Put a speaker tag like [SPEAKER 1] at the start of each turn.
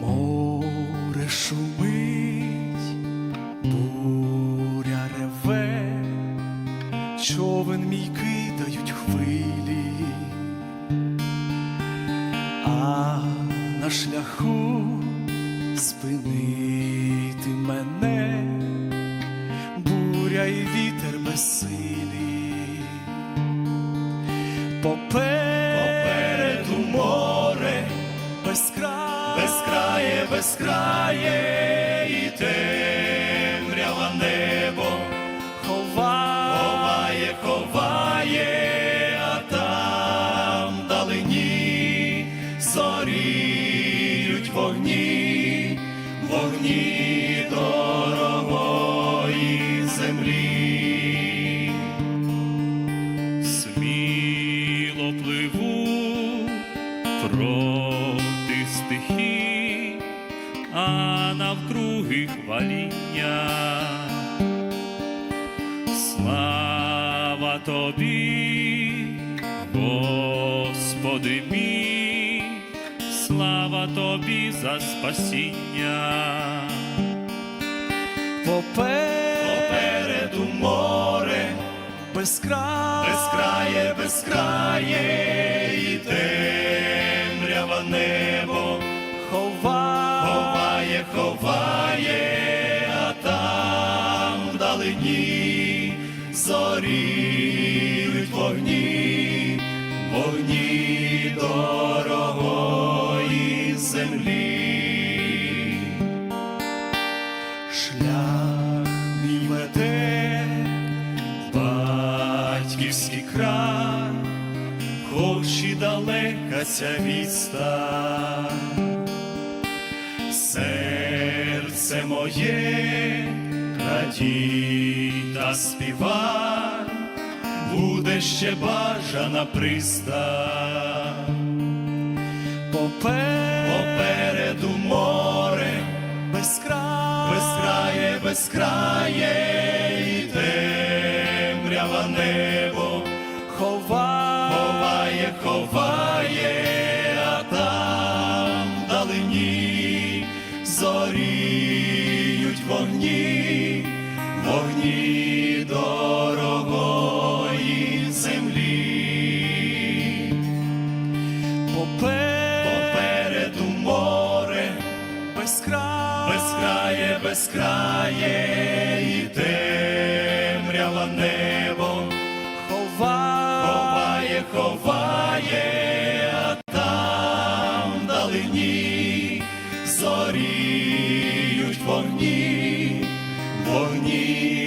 [SPEAKER 1] Море шумить, буря реве, човен мій кидають хвилі, а на шляху спинити мене, і вітер безсилі. Попереду море безкрає, безкрає, безкрає і темрява небо. Ховає, ховає, а там далині зоріють вогні, вогні
[SPEAKER 2] проти стихій, а навкруги хваління. Слава тобі, Господи мій, слава тобі за спасіння.
[SPEAKER 1] Попереду море безкрає, безкрає, безкрає і темрява небо. Ховає, ховає, а там вдалині зоріють вогні, вогні дорогої землі. Шлях мій веде батьківський край, хоч і далека ця відстань, серце моє радій та співай, буде ще бажана пристань. Попереду море безкрає, безкрає, безкрає ховає, а там вдалині зоріють вогні, вогні дорогої землі. Попереду море безкрає, безкрає, безкрає і темрява небо там вдалині зоріють вогні, вогні